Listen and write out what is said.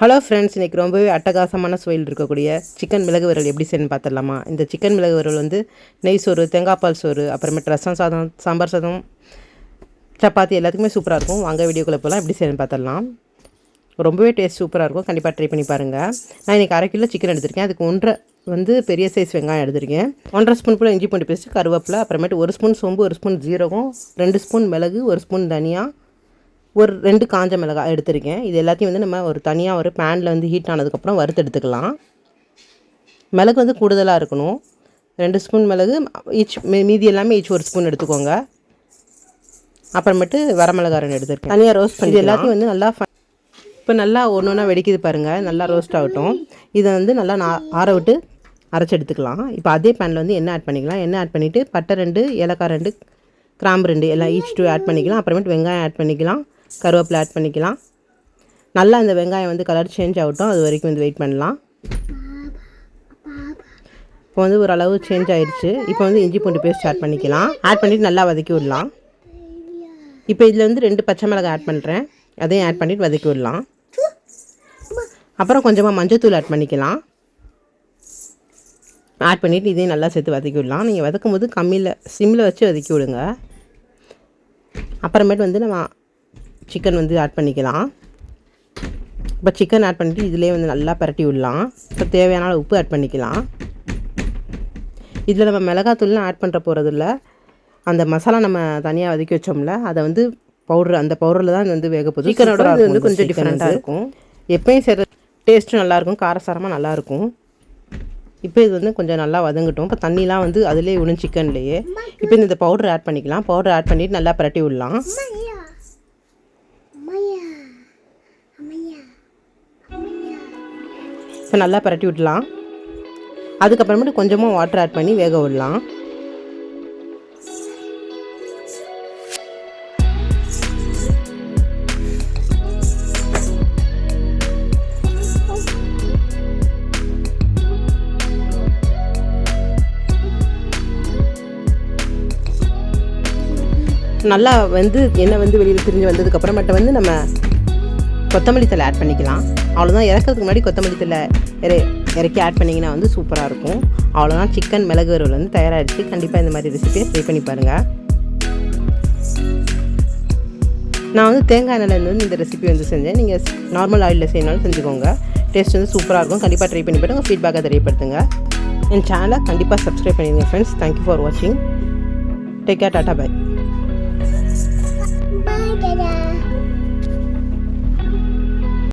Hello friends இன்றைக்கி ரொம்பவே அட்டகாசமான சுவையில் இருக்கக்கூடிய சிக்கன் மிளகு வறுவல் எப்படி செய்யணும் பார்த்துடலாமா? இந்த சிக்கன் மிளகு வறுவல் வந்து நெய் சோறு தேங்காய் பால் சோறு அப்புறமேட்டு ரசம் சாதம் சாம்பார் சாதம் சப்பாத்தி எல்லாத்துக்குமே சூப்பராக இருக்கும். வாங்க வீடியோக்குள்ளே போகலாம் எப்படி செய்யணும்னு பார்த்துடலாம். ரொம்பவே டேஸ்ட் சூப்பராக இருக்கும். கண்டிப்பாக ட்ரை பண்ணி பாருங்கள் நான் இன்றைக்கி அரை கிலோ சிக்கன் எடுத்திருக்கேன். அதுக்கு ஒன்றரை வந்து பெரிய சைஸ் வெங்காயம் எடுத்திருக்கேன். ஒன்றரை ஸ்பூன் போல் இஞ்சி பூண்டு பேஸ்ட்டு கருவேப்பிலை அப்புறமேட்டு ஒரு ஸ்பூன் சோம்பு ஒரு ஸ்பூன் ஜீரகம் ரெண்டு ஸ்பூன் மிளகு ஒரு ஸ்பூன் தனியா ஒரு ரெண்டு காஞ்ச மிளகாய் எடுத்திருக்கேன். இது எல்லாத்தையும் வந்து நம்ம ஒரு தனியாக ஒரு பேனில் வந்து ஹீட் ஆனதுக்கப்புறம் வறுத்து எடுத்துக்கலாம். மிளகு வந்து கூடுதலாக இருக்கணும். ரெண்டு ஸ்பூன் மிளகு ஈச் மீதி எல்லாமே ஈச் ஒரு ஸ்பூன் எடுத்துக்கோங்க. அப்புறமேட்டு வரமிளகா ரெண்டு எடுத்துருக்கேன். தனியாக ரோஸ்ட் பண்ணி இது எல்லாத்தையும் வந்து நல்லா இப்போ நல்லா ஒன்று ஒன்றா வெடிக்குது பாருங்கள் நல்லா ரோஸ்ட் ஆகட்டும். இதை வந்து நல்லா ஆற விட்டு அரைச்சி எடுத்துக்கலாம். இப்போ அதே பேனில் வந்து எண்ணெய் ஆட் பண்ணிக்கலாம். எண்ணெய் ஆட் பண்ணிவிட்டு பட்டை ரெண்டு ஏலக்காய் ரெண்டு கிராம்பு ரெண்டு எல்லாம் ஈச் டூ ஆட் பண்ணிக்கலாம். அப்புறமேட்டு வெங்காயம் ஆட் பண்ணிக்கலாம். கருவேப்பிலை ஆட் பண்ணிக்கலாம். நல்லா இந்த வெங்காயம் வந்து கலர் சேஞ்ச் ஆகட்டும். அது வரைக்கும் வந்து வெயிட் பண்ணலாம். இப்போ வந்து ஓரளவு சேஞ்ச் ஆயிடுச்சு. இப்போ வந்து இஞ்சி பூண்டு பேஸ்ட் ஆட் பண்ணிக்கலாம். ஆட் பண்ணிவிட்டு நல்லா வதக்கி விடலாம். இப்போ இதில் வந்து ரெண்டு பச்சை மிளகாய் ஆட் பண்ணுறேன் அதையும் ஆட் பண்ணிவிட்டு வதக்கி விடலாம். அப்புறம் கொஞ்சமாக மஞ்சத்தூள் ஆட் பண்ணிக்கலாம். ஆட் பண்ணிவிட்டு இதையும் நல்லா சேர்த்து வதக்கி விடலாம். நீங்கள் வதக்கும் போது கம்மியில் சிம்மில் வச்சு வதக்கி விடுங்க. அப்புறமேட்டு வந்து நம்ம சிக்கன் வந்து ஆட் பண்ணிக்கலாம். இப்போ சிக்கன் ஆட் பண்ணிவிட்டு இதிலே வந்து நல்லா பரட்டி விடலாம். இப்போ தேவையான அளவு உப்பு ஆட் பண்ணிக்கலாம். இதில் நம்ம மிளகாத்தூள்லாம் ஆட் பண்ணுற போகிறதில்ல அந்த மசாலா நம்ம தனியாக வதக்கி வச்சோம்ல அதை வந்து பவுடர் அந்த பவுடரில் தான் இது வந்து வேக போகுது. சிக்கனோட இது வந்து கொஞ்சம் டிஃப்ரெண்ட்டாக இருக்கும். எப்பயும் செய்கிற டேஸ்ட்டும் நல்லாயிருக்கும் காரசாரமாக நல்லாயிருக்கும் இப்போ இது வந்து கொஞ்சம் நல்லா வதங்கட்டும். இப்போ தண்ணிலாம் வந்து அதிலே விடும் சிக்கன்லேயே இப்போ இந்த பவுடர் ஆட் பண்ணிக்கலாம். பவுடர் ஆட் பண்ணிவிட்டு நல்லா பரட்டி விடலாம். ஸோ நல்லா பரட்டி விடலாம். அதுக்கப்புறமேட்டு கொஞ்சமாக வாட்டர் ஆட் பண்ணி வேக விடலாம். நல்லா வந்து எண்ணெய் வந்து வெளியில் பிரிஞ்சு வந்ததுக்கப்புறமேட்ட வந்து நம்ம கொத்தமல்லி தலை ஆட் பண்ணிக்கலாம். அவ்வளோதான் இறக்கிறதுக்கு முன்னாடி கொத்தமல்லி தலை இற இறக்கி ஆட் பண்ணிங்கன்னா வந்து சூப்பராக இருக்கும். அவ்வளோதான் சிக்கன் மிளகு வறுவல் வந்து தயாராகிடுச்சு கண்டிப்பாக இந்த மாதிரி ரெசிபியை ட்ரை பண்ணி பாருங்கள் நான் வந்து தேங்காய் எண்ணெயில் வந்து இந்த ரெசிபி வந்து செஞ்சேன். நீங்கள் நார்மல் ஆயிலில் செய்யனாலும் செஞ்சுக்கோங்க. டேஸ்ட் வந்து சூப்பராக இருக்கும். கண்டிப்பாக ட்ரை பண்ணி பாருங்கள் ஃபீட்பேக்கை தெரியப்படுத்துங்க. என் சேனலை கண்டிப்பாக சப்ஸ்கிரைப் பண்ணிடுங்க ஃப்ரெண்ட்ஸ் தேங்க்யூ ஃபார் வாட்சிங் டேக் கேர் டாட்டா பை